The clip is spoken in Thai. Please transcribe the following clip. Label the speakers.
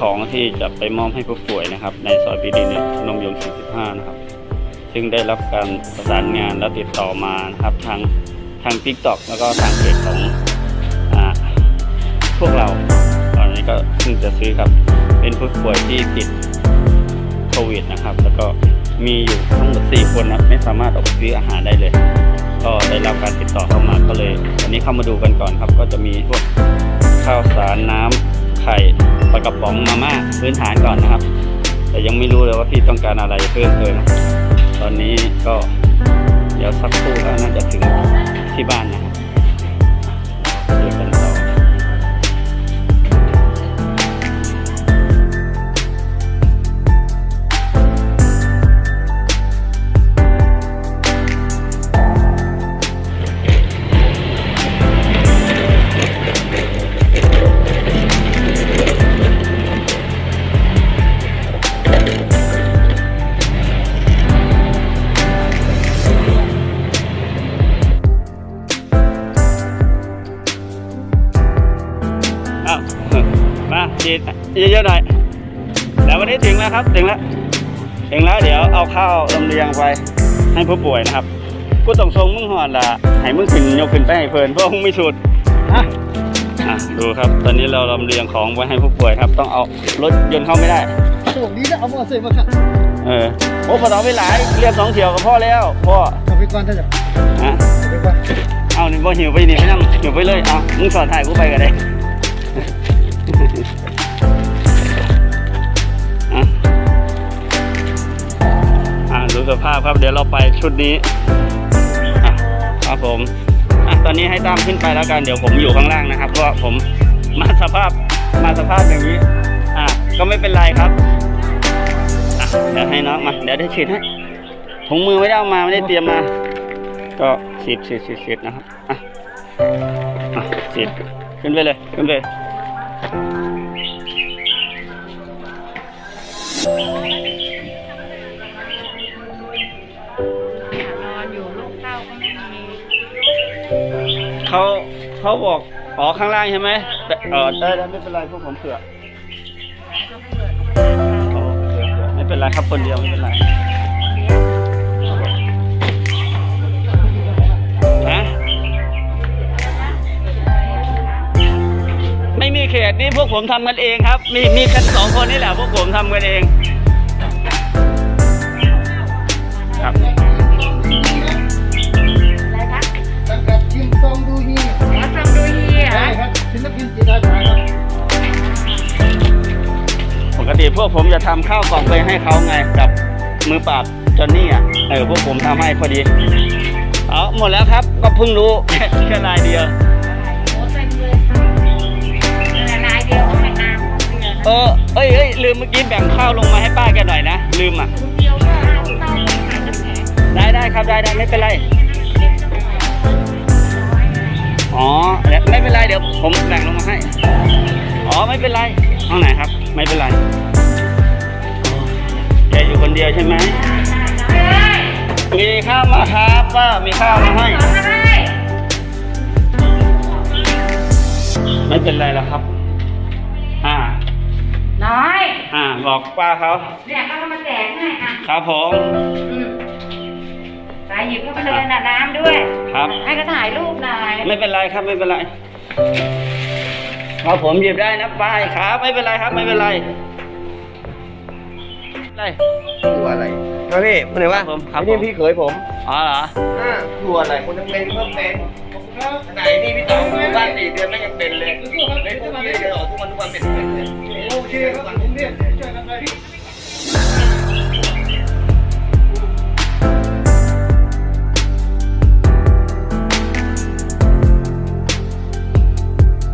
Speaker 1: ของที่จะไปมอบให้ผู้ป่วยนะครับ ในซอยปีดีเนี่ยนมยง45 นะครับ ซึ่งได้รับการประสานงานและติดต่อมานะครับทางทาง t ิ k t o k แล้วก็ทางเพจของอพวกเรา ตอนนี้ก็เพิ่งจะซื้อครับ เป็นผู้ป่วยที่ติดโควิดนะครับ แล้วก็มีอยู่ทั้งหมด4คนนะไม่สามารถออกไปซื้ออาหารได้เลย ก็ได้รับการติดต่อเข้ามาก็เลยวันนี้เข้ามาดูกันก่อนครับ ก็จะมีพวกข้าวสารน้ำ ข่ปลากระป๋องมาม่าพื้นฐานก่อนนะครับ แต่ยังไม่รู้เลยว่าพี่ต้องการอะไรเพิ่มเติมตอนนี้ก็เดี๋ยวสักครู่ก็น่าจะถึงที่บ้านนะครับเดี๋ยวกัน ดเยอะๆหน่อยแล้ววันนี้ถึงแล้วครับถึงแล้วถึงแล้วเดี๋ยวเอาข้าวลำเลียงไปให้ผู้ป่วยนะครับกูต้องทรงมึงหอดละให้มึงขึ้นยกขึ้นไปให้เพลินเพราะมึงไม่สุดอะอะดูครับตอนนี้เราลำเลียงของไว้ให้ผู้ป่วยครับ ต้องเอารถยนต์เข้าไม่ได้
Speaker 2: สวมนี้นะเอามอเตอร์ไซค์มาขับ
Speaker 1: เออโอ้พอเราไปหลายเรียกสองเที่ยวกับพ่อแล้วพ่อ
Speaker 2: เอาไปก่อนเถอะจ้ะ
Speaker 1: ฮะ
Speaker 2: เอาไปก่อน
Speaker 1: เอานี่บ่หิวไปนี่ไม่นั่งหิวไปเลยเอามึงสอนถ่ายกูไปกันเลย สภาพครับ เดี๋ยวเราไปชุดนี้ครับผมอะตอนนี้ให้ตามขึ้นไปแล้วกันเดี๋ยวผมอยู่ข้างล่างนะครับเพราะผมมาสภาพมาสภาพอย่างนี้ อะก็ไม่เป็นไรครับเดี๋ยวให้น้องมา เดี๋ยวได้ฉีดให้ถุงมือไม่ได้เอามาไม่ได้เตรียมมา ก็ฉีดฉีดฉีดฉีดนะครับอะอะฉีดขึ้นไปเลยขึ้นไป
Speaker 3: เขา
Speaker 1: เขาบอกอ๋อข้างล่างใช่ไหมแต่เออได้ได้ไม่เป็นไรพวกผมเผื่ออ๋อเผื่อเผื่อไม่เป็นไรครับคนเดียวไม่เป็นไรฮะไม่มีเขตนี่พวกผมทำกันเองครับ มีมีกันสองคนนี่แหละพวกผมทำกันเอง พวกผมจะทำข้าวกล่องไปให้เขาไงกับมือปราบจอนนี่อะเออพวกผมทำให้พอดีเอาหมดแล้วครับก็เพิ่งรู้แค่รายเดียว
Speaker 3: เต็มเลายเดียวเออเอ้
Speaker 1: ยเอ้ยลืมเมื่อกี้แบ่งข้าวลงมาให้ป้าแกหน่อยนะลืมอะ
Speaker 3: ไปขายน้ำแข็ง
Speaker 1: ได้ได้ครับได้ได้ไม่เป็นไรอ๋อเดี๋ยวไม่เป็นไรเดี๋ยวผมแบ่งลงมาให้ อ๋อไม่เป็นไร ห้องไหนครับ ไม่เป็นไรแกอยู่คนเดียวใช่ไหมมีข้าวมาครับป้ามีข้าวมาให้ ไม่เป็นไรแล้วครับ อ่า
Speaker 3: น้อย
Speaker 1: อ่า บอกป้าเขา
Speaker 3: เนี่ยก็มาแจกให้อะ
Speaker 1: ครับผม
Speaker 3: อืมไปหยิบเข้าไปเลยน่ะน้ำด้วย
Speaker 1: ครับ
Speaker 3: ให้ก็ถ่ายรูปหน่อย
Speaker 1: ไม่เป็นไรครับไม่เป็นไร ครับผมหยิบได้นะป้ายครับ ไม่เป็นไรครับ ไม่เป็นไรอะไร
Speaker 4: ตัวอะไรครับพี่มันไหนว่า
Speaker 1: ผมครับ
Speaker 4: นี่
Speaker 1: ผม
Speaker 4: พี่เขยผม
Speaker 1: อ๋อเหรอ
Speaker 4: อ่าตัวอะไรคนจะเป็นก็เป็นไหนนี่พี่ต๋องอยู่บ้านสี่เดือนไม่ยังเป็นเลยไม่พูดพี่เดินออกทุกวันทุกวันเป็นเป็นเลย
Speaker 2: โอเคครับผมเนี่ย